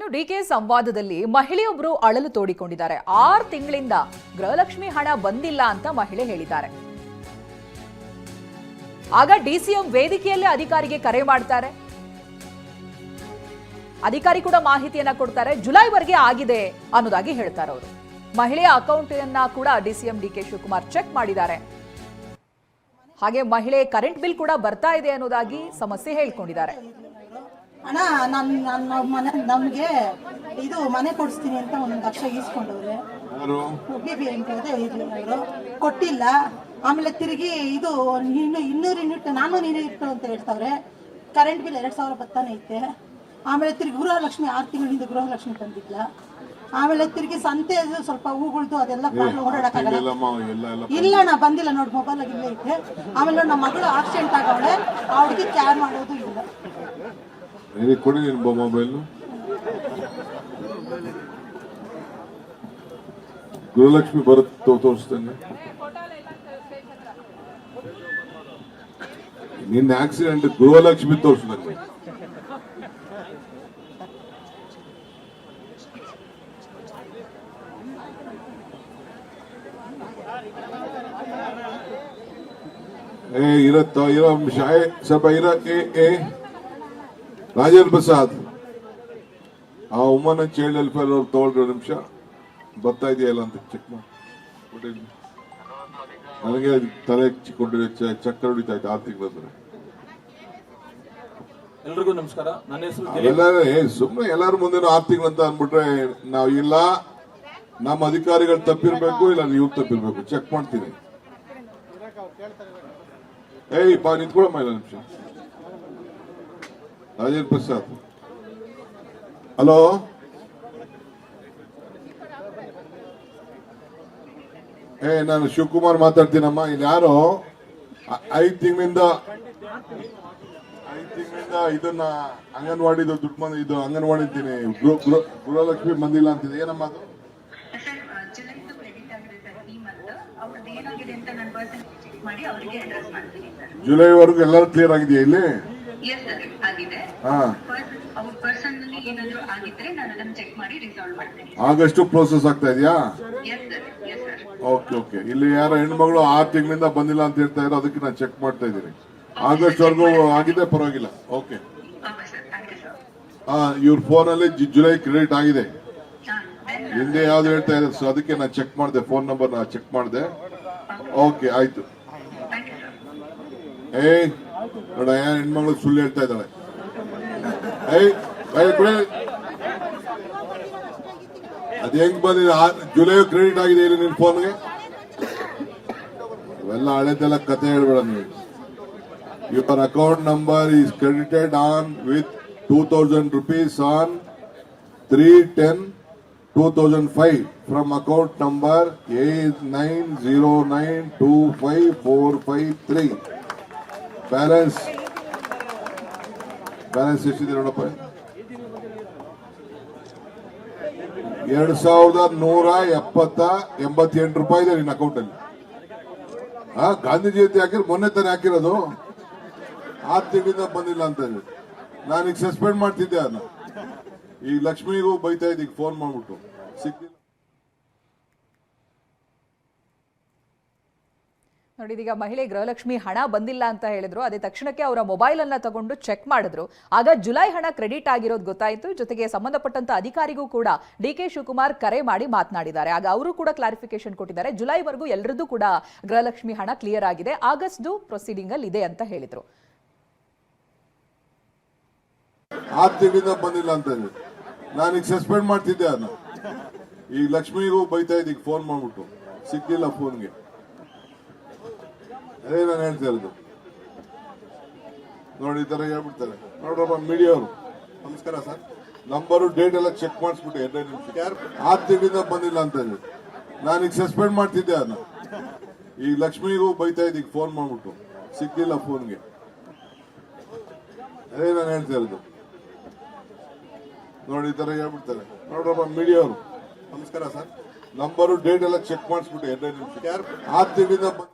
ಇನ್ನು ಡಿಕೆ ಸಂವಾದದಲ್ಲಿ ಮಹಿಳೆಯೊಬ್ಬರು ಅಳಲು ತೋಡಿಕೊಂಡಿದ್ದಾರೆ. ಆರು ತಿಂಗಳಿಂದ ಗೃಹಲಕ್ಷ್ಮಿ ಹಣ ಬಂದಿಲ್ಲ ಅಂತ ಮಹಿಳೆ ಹೇಳಿದ್ದಾರೆ. ಆಗ ಡಿಸಿಎಂ ವೇದಿಕೆಯಲ್ಲೇ ಅಧಿಕಾರಿಗೆ ಕರೆ ಮಾಡ್ತಾರೆ. ಅಧಿಕಾರಿ ಕೂಡ ಮಾಹಿತಿಯನ್ನ ಕೊಡ್ತಾರೆ. ಜುಲೈವರೆಗೆ ಆಗಿದೆ ಅನ್ನೋದಾಗಿ ಹೇಳ್ತಾರೆ ಅವರು. ಮಹಿಳೆಯ ಅಕೌಂಟನ್ನ ಕೂಡ ಡಿಸಿಎಂ ಡಿಕೆ ಶಿವಕುಮಾರ್ ಚೆಕ್ ಮಾಡಿದ್ದಾರೆ. ಹಾಗೆ ಮಹಿಳೆ ಕರೆಂಟ್ ಬಿಲ್ ಕೂಡ ಬರ್ತಾ ಇದೆ ಅನ್ನೋದಾಗಿ ಸಮಸ್ಯೆ ಹೇಳ್ಕೊಂಡಿದ್ದಾರೆ. ಅಣ್ಣ ನಾನು ನನ್ನ ಮನೆ ನಮಗೆ ಇದು ಮನೆ ಕೊಡಿಸ್ತೀನಿ ಅಂತ ಒಂದು ಲಕ್ಷ ಈಸ್ಕೊಂಡವ್ರೆ. ಬಿ ಬಿ ಎಂ ಅವರು ಕೊಟ್ಟಿಲ್ಲ. ಆಮೇಲೆ ತಿರುಗಿ ಇದು ಇನ್ನು ಇನ್ನೂರು ನಾನು ನೀನು ಇಟ್ಟು ಅಂತ ಹೇಳ್ತಾವ್ರೆ. ಕರೆಂಟ್ ಬಿಲ್ ಎರಡು ಸಾವಿರ ಬರ್ತಾನೆ ಐತೆ. ಆಮೇಲೆ ತಿರುಗಿ ಗೃಹಲಕ್ಷ್ಮಿ ಆರು ತಿಂಗಳಿಂದ ಗೃಹಲಕ್ಷ್ಮಿ ಬಂದಿಲ್ಲ ಆಮೇಲೆ ತಿರುಗಿ ಸಂತೆ ಸ್ವಲ್ಪ ಹೂಗಳ್ದು ಅದೆಲ್ಲ ಓಡಾಡಕ್ಕಾಗಲ್ಲ ಇಲ್ಲ ನಾ ಬಂದಿಲ್ಲ ನೋಡಿ ಮೊಬೈಲ್ ಇಲ್ಲೇ ಐತೆ. ಆಮೇಲೆ ನೋಡಿ ನಮ್ಮ ಮಗಳು ಆಕ್ಸಿಡೆಂಟ್ ಆಗವಳೆ. ಅವಳಿಗೆ ಕ್ಯಾರ್ ಮಾಡೋದು ಏನೇ ಕೊಡಿ ನಿಮ್ಮ ಮೊಬೈಲ್ ಗೃಹಲಕ್ಷ್ಮಿ ಬರುತ್ತೆ ತೋರಿಸ್ತೇನೆ ನಿನ್ನ ಆಕ್ಸಿಡೆಂಟ್ ಗೃಹಲಕ್ಷ್ಮಿ ತೋರಿಸ್ದಂಗೆ ಏ, ಇರತ್ತ, ಇರೋ ಶಾಯ್, ಸ್ವಲ್ಪ ಇರ, ಏ ಏ. ರಾಜೇಂದ್ರ ಪ್ರಸಾದ್ ಆ ಉಮ್ಮನ ಚೈಲ್ಡ್ ವೆಲ್ಫೇರ್ ಅವ್ರು ತಗೊಳ್ರಿ ನಿಮಿಷ. ಬರ್ತಾ ಇದೆಯಲ್ಲ ಅಂತ ಚೆಕ್ ಮಾಡಿ. ನನಗೆ ತಲೆ ಚಿಕ್ಕೊಂಡಿರೋ ಚಕ್ಕರ್ ಹೊಡಿತಾ ಇತ್ತು ಆರು ತಿಂಗಳ ಎಲ್ರಿಗೂ ನಮಸ್ಕಾರ. ನನ್ನ ಹೆಸರು ಸುಮ್ಮನೆ ಎಲ್ಲಾರು ಮುಂದೆ ಆರು ತಿಂಗಳು ಅಂತ ಅಂದ್ಬಿಟ್ರೆ ನಾವು ಇಲ್ಲ. ನಮ್ಮ ಅಧಿಕಾರಿಗಳು ತಪ್ಪಿರ್ಬೇಕು ಇಲ್ಲ ನೀವು ತಪ್ಪಿರ್ಬೇಕು. ಚೆಕ್ ಮಾಡ್ತೀನಿ. ಏಯ್ ಬಾ ನಿಂತ್ಕೊಳಮ್ಮ ಇಲ್ಲ ನಿಮಿಷ. ರಾಜೇಂದ್ರ ಪ್ರಸಾದ್ ಹಲೋ ಏ ನಾನು ಶಿವಕುಮಾರ್ ಮಾತಾಡ್ತೀನಮ್ಮ. ಇಲ್ಲಿ ಯಾರು? ಐದು ತಿಂಗಳಿಂದ ಐದ್ ತಿಂಗಳಿಂದ ಇದನ್ನ ಅಂಗನವಾಡಿದು ದುಡ್ಡು ಬಂದ ಇದು ಅಂಗನವಾಡಿ ಅಂತೀನಿ. ಗೃಹ ಗೃಹ- ಗೃಹಲಕ್ಷ್ಮಿ ಬಂದಿಲ್ಲ ಅಂತಿದೆ. ಏನಮ್ಮ ಅದು? ಜುಲೈವರೆಗೂ ಎಲ್ಲರೂ ಕ್ಲಿಯರ್ ಆಗಿದೆಯಾ ಇಲ್ಲಿ? ಆಗಷ್ಟು ಪ್ರೋಸೆಸ್ ಆಗ್ತಾ ಇದೆಯಾ? ಓಕೆ ಓಕೆ ಇಲ್ಲಿ ಯಾರೋ ಹೆಣ್ಮಗಳು ಆರು ತಿಂಗಳಿಂದ ಬಂದಿಲ್ಲ ಅಂತ ಹೇಳ್ತಾ ಇರೋ ಅದಕ್ಕೆ ನಾನು ಚೆಕ್ ಮಾಡ್ತಾ ಇದ್ದೀನಿ. ಆಗಸ್ಟ್ ವರ್ಗೂ ಆಗಿದೆ ಪರವಾಗಿಲ್ಲ. ಓಕೆ ಹಾ ಇವ್ರ ಅಲ್ಲಿ ಜುಲೈ ಕ್ರೆಡಿಟ್ ಆಗಿದೆ. ಹಿಂದೆ ಯಾವ್ದು ಹೇಳ್ತಾ ಇದ್ದಾರೆ ಸೊ ಅದಕ್ಕೆ ನಾನು ಚೆಕ್ ಮಾಡಿದೆ ಫೋನ್ ನಂಬರ್ ನಾ ಚೆಕ್ ಮಾಡಿದೆ. ಓಕೆ ಆಯ್ತು. ಏ ನೋಡ ಹೆಣ್ಮಗಳು ಸುಳ್ಳು ಹೇಳ್ತಾ ಇದ್ದಾಳೆ. ಅದ್ ಹೆಂಗ್ ಬಂದಿದೆ? ಜುಲೈ ಕ್ರೆಡಿಟ್ ಆಗಿದೆ ಇಲ್ಲಿ ನಿನ್ ಫೋನ್ಗೆ ಇವೆಲ್ಲ ಹಳೆದೆಲ್ಲ ಕತೆ ಹೇಳ್ಬೇಡ ನೀವು your account number is credited on with two thousand rupees on three ten two thousand five from account number eight nine zero nine two five four five three balance balance ಎಷ್ಟಿದೆ ನೋಡಪ್ಪ? ಎರಡು ಸಾವಿರದ ನೂರ ಎಪ್ಪತ್ತ ಎಂಬತ್ತೆಂಟು ರೂಪಾಯಿ ಇದೆ ನಿನ್ನ ಅಕೌಂಟ್ ಅಲ್ಲಿ. ಆ ಗಾಂಧಿ ಜಯಂತಿ ಹಾಕಿರ್ ಮೊನ್ನೆ ತಾನೇ ಹಾಕಿರೋದು. ಆ ತಿಂಗಳಿಂದ ಬಂದಿಲ್ಲ ಅಂತ ಹೇಳಿ. ನಾನೀಗ ಸಸ್ಪೆಂಡ್ ಮಾಡ್ತಿದ್ದೆ ಅದನ್ನ. ಈ ಲಕ್ಷ್ಮಿಗೂ ಬೈತಾ ಇದ್ದೀಗ ಫೋನ್ ಮಾಡ್ಬಿಟ್ಟು. ಸಿಕ್ಕಿಲ್ಲ ನೋಡಿ, ಇದೀಗ ಮಹಿಳೆ ಗೃಹಲಕ್ಷ್ಮಿ ಹಣ ಬಂದಿಲ್ಲ ಅಂತ ಹೇಳಿದ್ರು. ಅದೇ ತಕ್ಷಣಕ್ಕೆ ಅವರ ಮೊಬೈಲ್ ಅನ್ನ ತಗೊಂಡು ಚೆಕ್ ಮಾಡಿದ್ರು. ಆಗ ಜುಲೈ ಹಣ ಕ್ರೆಡಿಟ್ ಆಗಿರೋದು ಗೊತ್ತಾಯಿತು. ಜೊತೆಗೆ ಸಂಬಂಧಪಟ್ಟಂತ ಅಧಿಕಾರಿಗೂ ಕೂಡ ಡಿ ಕೆ ಶಿವಕುಮಾರ್ ಕರೆ ಮಾಡಿ ಮಾತನಾಡಿದ್ದಾರೆ. ಆಗ ಅವರು ಕೂಡ ಕ್ಲಾರಿಫಿಕೇಶನ್ ಕೊಟ್ಟಿದ್ದಾರೆ. ಜುಲೈವರೆಗೂ ಎಲ್ಲರದ್ದು ಕೂಡ ಗೃಹಲಕ್ಷ್ಮಿ ಹಣ ಕ್ಲಿಯರ್ ಆಗಿದೆ. ಆಗಸ್ಟ್ ಪ್ರೊಸೀಡಿಂಗ್ ಅಲ್ಲಿ ಇದೆ ಅಂತ ಹೇಳಿದ್ರು. ಅಂತ ಹೇಳಿ. ನಾನೀಗ ಸಸ್ಪೆಂಡ್ ಮಾಡ್ತಿದ್ದೆ ಅದನ್ನ ಈ ಲಕ್ಷ್ಮಿಗೂ ಬೈತಾ ಇದ್ದೀಗ ಫೋನ್ ಮಾಡ್ಬಿಟ್ಟು. ಸಿಕ್ಕಿಲ್ಲ ಫೋನ್ಗೆ ಅದೇ ನಾನು ಹೇಳ್ತಾ ಇರೋದು. ನೋಡಿ, ಈ ಥರ ಹೇಳ್ಬಿಡ್ತಾರೆ. ನೋಡ್ರಪ್ಪ ಮೀಡಿಯಾ ಅವರು ನಮಸ್ಕಾರ ಸರ್. ನಂಬರು ಡೇಟ್ ಎಲ್ಲ ಚೆಕ್ ಮಾಡಿಸ್ಬಿಟ್ಟು ಎರಡೇ ನಿಮಿಷ. ಆ ತಿಂಗಳಿಂದ ಬಂದಿಲ್ಲ ಅಂತ ಹೇಳಿ. ಈಗ ಸಸ್ಪೆಂಡ್ ಮಾಡ್ತಿದ್ದೆ ಅದನ್ನ. ಈಗ ಲಕ್ಷ್ಮಿಗೂ ಬೈತಾ ಇದ್ದೀಗ ಫೋನ್ ಮಾಡ್ಬಿಟ್ಟು. ಸಿಕ್ಕಿಲ್ಲ ಫೋನ್ಗೆ ಅದೇ ನಾನು ಹೇಳ್ತಾ ಇರೋದು. ನೋಡಿ, ಈ ಥರ ಹೇಳ್ಬಿಡ್ತಾರೆ. ನೋಡ್ರಪ್ಪ ಮೀಡಿಯಾ ಅವರು ನಮಸ್ಕಾರ ಸರ್. ನಂಬರು ಡೇಟ್ ಎಲ್ಲ ಚೆಕ್ ಮಾಡಿಸ್ಬಿಟ್ಟು ಎರಡೇ ನಿಮಿಷ. ಆರು ತಿಂಗಳಿಂದ ಬಂದ್-